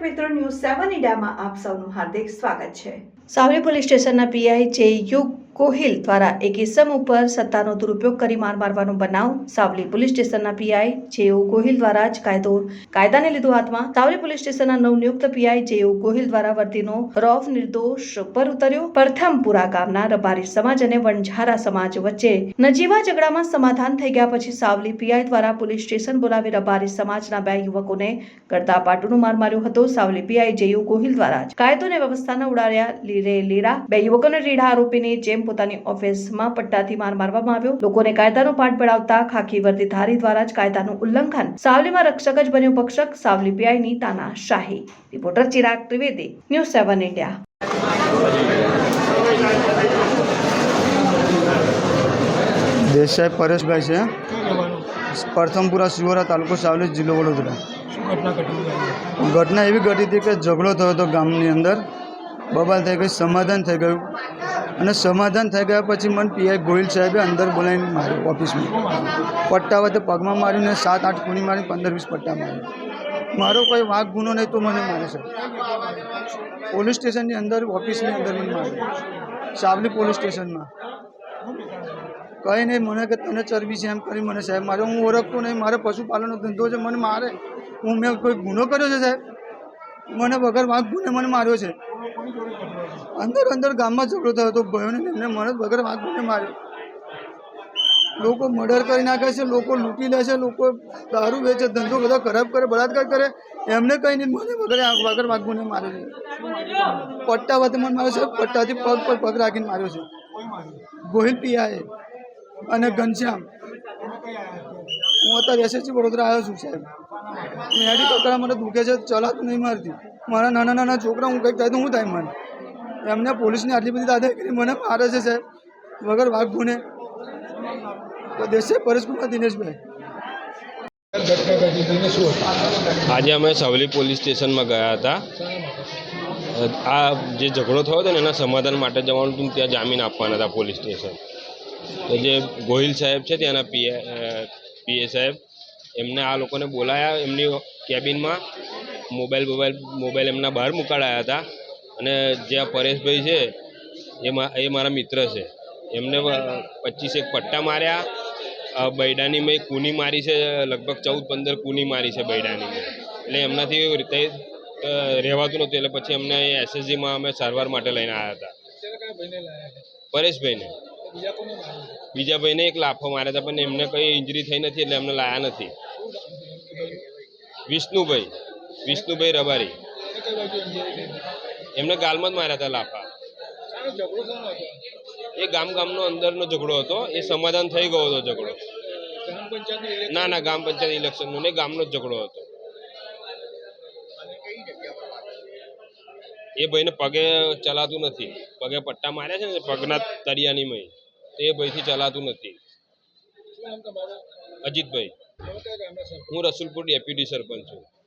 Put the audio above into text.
મિત્રો, ન્યૂઝ સેવન ઇન્ડિયામાં આપ સૌનું હાર્દિક સ્વાગત છે. સાવલી પોલીસ સ્ટેશનના પીઆઈ જે યુગ ગોહિલ દ્વારા એક ઇસમ ઉપર સત્તાનો દુરુપયોગ કરી માર મારવાનો બનાવ, સાવલી પોલીસ સ્ટેશનના પીઆઈ જેઓ ગોહિલ દ્વારા જ કાયદો, કાયદાને લીધો હાથમાં, સાવલી પોલીસ સ્ટેશનના નવનિયુક્ત પીઆઈ જેઓ ગોહિલ દ્વારા વર્દીનો રોફ નિર્દોષ પર ઉતર્યો. પ્રથમપુરા ગામના રબારી સમાજ અને વણઝારા સમાજ વચ્ચે નજીવા ઝઘડામાં સમાધાન થઈ ગયા પછી સાવલી પીઆઈ દ્વારા પોલીસ સ્ટેશન બોલાવી રબારી સમાજના બે યુવકોને કરતા પાટુનો માર માર્યો હતો. સાવલી પીઆઈ જેયુ ગોહિલ દ્વારા કાયદો અને વ્યવસ્થાના ઉડાડ્યા લીરે લીરા. બે યુવકોને રીઢા આરોપીની જેમ પોતાની ઓફિસમાં પટ્ટાથી માર મારવામાં આવ્યો. લોકોને કાયદાનો પાઠ પડાવતા ખાખી વર્દીધારી દ્વારા જ કાયદાનું ઉલ્લંઘન. સાવલીમાં રક્ષક જ બન્યો પક્ષક. સાવલી પીઆઈની તાનાશાહી. Reporter Chirag Trivedi. News seven India. Desai Pareshbhai છે. પ્રથમપુરા શિવરા તાલુકો સાવલી જિલ્લો વડોદરા. ઘટના ઘટના એવી ઘટી હતી કે ઝઘડો થયો હતો ગામની અંદર. બબાલ થઈ ગઈ સમાધાન થઈ ગયું. અને સમાધાન થઈ ગયા પછી મને પીઆઈ ગોહિલ સાહેબે અંદર બોલાવીને માર્યો ઓફિસમાં. પટ્ટા વખતે પગમાં માર્યું ને સાત આઠ ખૂણી મારી પંદર વીસ પટ્ટા માર્યા. મારો કોઈ વાંક ગુનો નહીં તો મને મારે છે. પોલીસ સ્ટેશનની અંદર, ઓફિસની અંદર મને માર્યો. સાવલી પોલીસ સ્ટેશનમાં. કંઈ નહીં, મને કે તને ચરબી છે એમ કરી મને સાહેબ મારે હું ઓળખતો નહીં, મારે પશુપાલનનો ધંધો છે, મને મારે. હું મેં કોઈ ગુનો કર્યો છે સાહેબ? મને વગર વાંક ગુને મને માર્યો છે. અંદર અંદર ગામમાં ઝઘડો થયો હતો ભયોને એમને મને વગર વાત મને માર્યો. લોકો મર્ડર કરી નાખે છે, લોકો લૂંટી લે છે, લોકો દારૂ વેચે ધંધો બધો ખરાબ કરે, બળાત્કાર કરે, એમને કંઈ નહીં મને વગર વગર વાંક ગુને માર્યો છે. પટ્ટા વખતે મને માર્યો છે, પટ્ટાથી પગ પર પગ રાખીને માર્યો છે. ગોહિલ પિયાએ અને ઘનશ્યામ. હું અત્યારે એસએસસી વડોદરા આવ્યો છું સાહેબ. મેડી પકડા મને દુખે છે ચલાતું નહીં મારતી. મારા નાના નાના છોકરા, હું કંઈક થાય તો હું થાય મને. એમને પોલીસની આટલી બધી દાદાગીરી મને મારે છે સાહેબ, વગર વાઘ ગુને દેશે પરેશકુમાર દિનેશભાઈ. આજે અમે સવલી પોલીસ સ્ટેશનમાં ગયા હતા. આ જે ઝઘડો થયો હતો ને, એના સમાધાન માટે જવાનું હતું ત્યાં જામીન આપવાના હતા પોલીસ સ્ટેશન. તો જે ગોહિલ સાહેબ છે ત્યાંના પીએ પીએ સાહેબ, એમને આ લોકોને બોલાયા, એમની કેબિનમાં મોબાઈલ મોબાઈલ મોબાઈલ એમના બહાર મુકાડાયા હતા. અને જે આ પરેશભાઈ છે, એ એ મારા મિત્ર છે. એમને પચીસેક પટ્ટા માર્યા. બૈડાની મેં કૂની મારી છે, લગભગ ચૌદ પંદર કૂની મારી છે બૈડાની એટલે એમનાથી એવી રીતે રહેવાતું નહોતું, એટલે પછી એમને એસએસજીમાં અમે સારવાર માટે લઈને આવ્યા હતા. પરેશભાઈને. બીજા ભાઈને એક લાફો માર્યા હતા, પણ એમને કંઈ ઇન્જરી થઈ નથી, એટલે એમને લાયા નથી? વિષ્ણુભાઈ વિષ્ણુભાઈ રબારી. એમને ગાલમાં જ માર્યા હતા લાફા. એ ગામ ગામનો અંદરનો ઝઘડો હતો. એ સમાધાન થઈ ગયો હતો ઝઘડો. ના ના, ગામ પંચાયત ઇલેક્શનનો ને ગામનો જ ઝઘડો હતો. એ ભાઈને પગે ચલાતું નથી. પગે પટ્ટા માર્યા છે ને, પગના તરિયાની મય. તો એ ભાઈથી ચલાતું નથી. અજીતભાઈ? હું રસુલપુર ડેપ્યુટી સરપંચ છું.